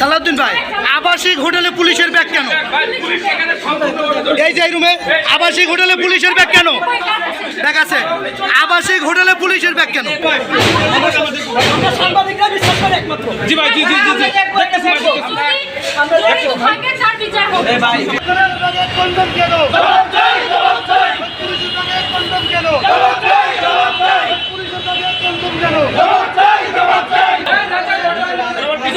সালাউদ্দিন ভাই আবাসিক হোটেলে পুলিশের ব্যাগ কেন এই যে রুমে আবাসিক হোটেলে পুলিশের ব্যাগ কেন ব্যাগ আছে আবাসিক হোটেলে পুলিশের ব্যাগ কেন জি ভাই জি জি জি জি দেখতেছি ভাই দেখতেছি কন্ডম কেন কন্ডম কেন কন্ডম কেন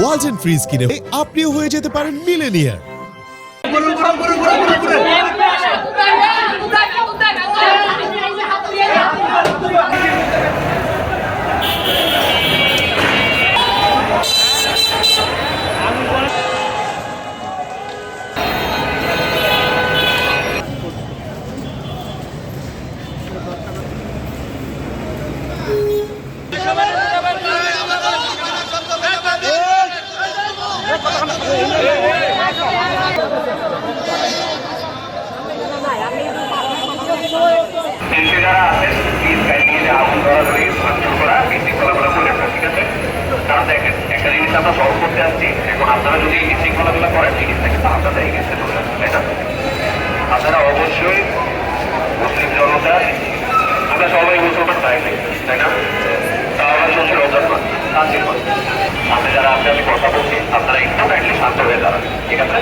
ওয়াজ এন্ড ফ্রিজ কিনে আপনিও হয়ে যেতে পারেন মিলেনিয়ার। যারা ঠিক আছে কারণ দেখেন একটা জিনিস আমরা সলভ করতে আসছি এখন আপনারা যদি এই বিশৃঙ্খলাগুলো করেন জিনিস থেকে তো আপনারা চলে আসবেন তাই না? আপনারা অবশ্যই মুসলিম জনতা আমরা সবাই মুসলমান তাই না তা আমরা শ্বশুর রোজার মাস আপনি যারা আপনি আমি কথা বলছি। আপনারা একটু কাইন্ডলি শান্ত হয়ে দাঁড়ান ঠিক আছে?